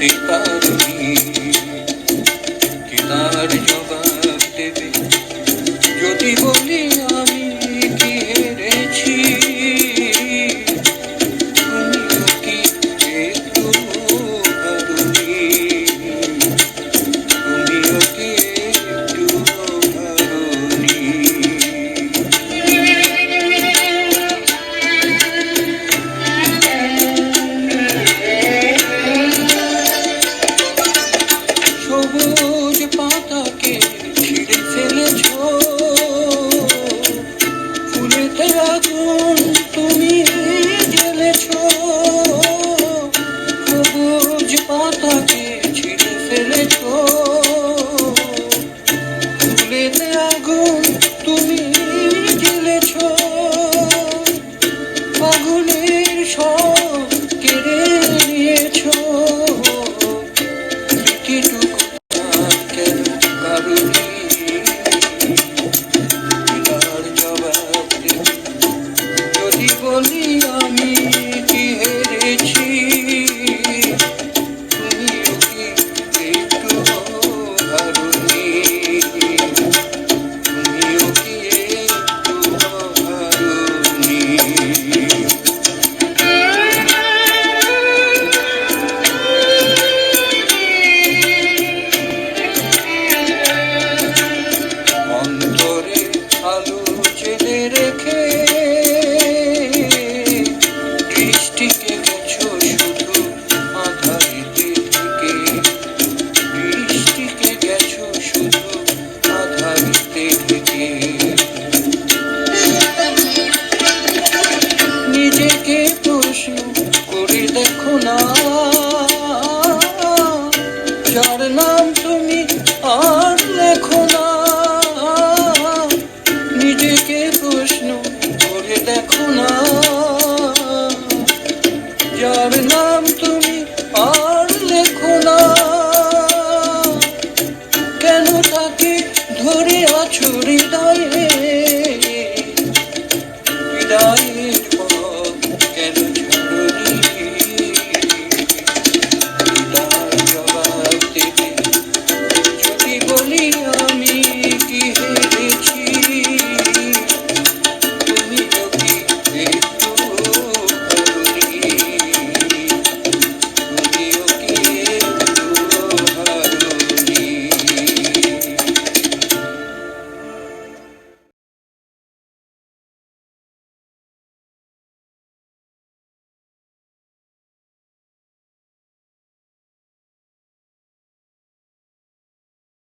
বুঝতে পারি কি তার জবাব দেবে যদি বলি Let it go. না। যার নাম তুমি আর লেখো না। নিজেকে প্রশ্ন করে দেখো না। যার নাম তুমি আর লেখো না। কেন ধরে আছো হৃদয়ে?